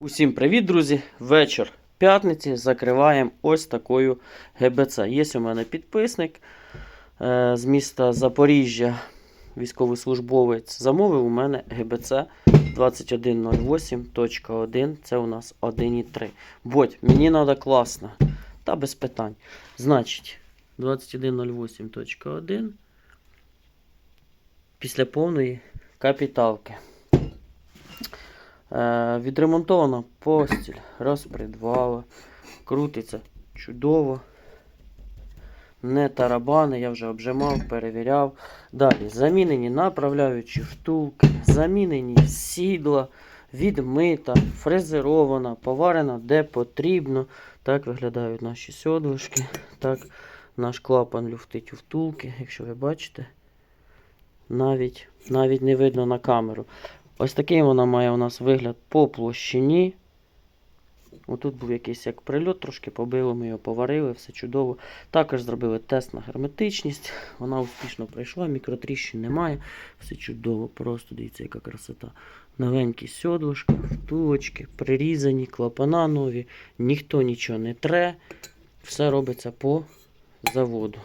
Усім привіт, друзі! Вечір п'ятниці закриваємо ось такою ГБЦ. Є у мене підписник е, з міста Запоріжжя, військовий службовець. Замовив у мене ГБЦ 2108.1. Це у нас 1.3. Будь, мені треба класно. Та без питань. Значить, 2108.1 після повної капіталки. Е, відремонтована постіль, розпредвала, крутиться чудово. Не тарабани, я вже обжимав, перевіряв. Далі замінені направляючі втулки, замінені сідла, відмита, фрезерована, поварена де потрібно. Так виглядають наші сьодлишки. Так наш клапан люфтить у втулки, якщо ви бачите. Навіть, навіть не видно на камеру. Ось такий вона має у нас вигляд по площині. Отут був якийсь як прильот, трошки побило, ми його поварили, все чудово. Також зробили тест на герметичність. Вона успішно пройшла, мікротріщин немає. Все чудово, просто дивіться, яка красота. Новенькі сьодлишки, втулочки, прирізані, клапана нові, ніхто нічого не тре. Все робиться по заводу.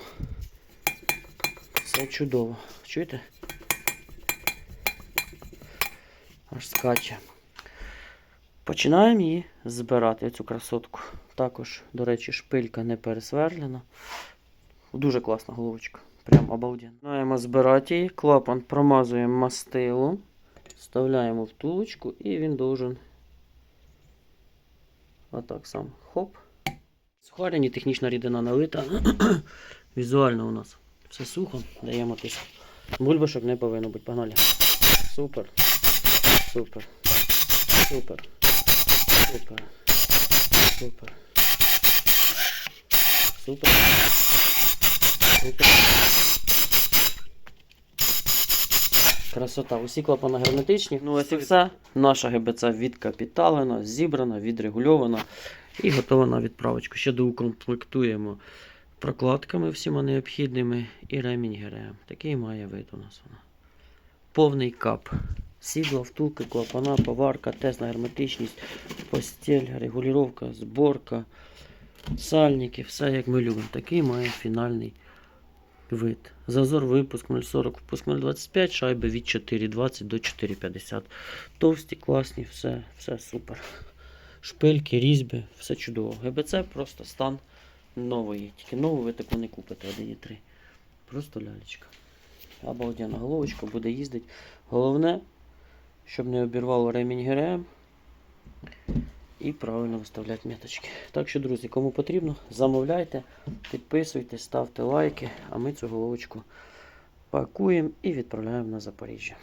Все чудово. Чуєте? Аж скаче. Починаємо її збирати, цю красотку. Також, до речі, шпилька не пересверлена. Дуже класна головочка. Прям обалденно. Починаємо збирати її. Клапан промазуємо мастилом. Вставляємо втулочку і він должен отак сам. Хоп. Сухарені, технічна рідина налита. Візуально у нас все сухо. Даємо тиск. Бульбашок не повинно бути. Погнали. Супер. Супер. Супер. Супер. Супер. Супер. Супер. Красота. Усі клапани герметичні. Ну ось і все. Наша ГБЦ відкапіталена, зібрана, відрегульована і готова на відправочку. Ще доукомплектуємо прокладками всіма необхідними і ремінь ГРМ. Такий має вид у нас вона. Повний кап. Сідла, втулки, клапана, поварка, тест на герметичність, постіль, регулювання, зборка, сальники, все як ми любимо. Такий має фінальний вид. Зазор випуск 0,40, впуск 0,25, шайби від 4,20 до 4,50. Товсті, класні, все, все супер. Шпильки, різьби, все чудово. ГБЦ просто стан нової. Тільки нову ви таку не купите 1,3. Просто лялечка. Обалденна головочка буде їздити. Головне, щоб не обірвало ремінь ГРМ. І правильно виставляти меточки. Так що, друзі, кому потрібно, замовляйте, підписуйтесь, ставте лайки, а ми цю головочку пакуємо і відправляємо на Запоріжжя.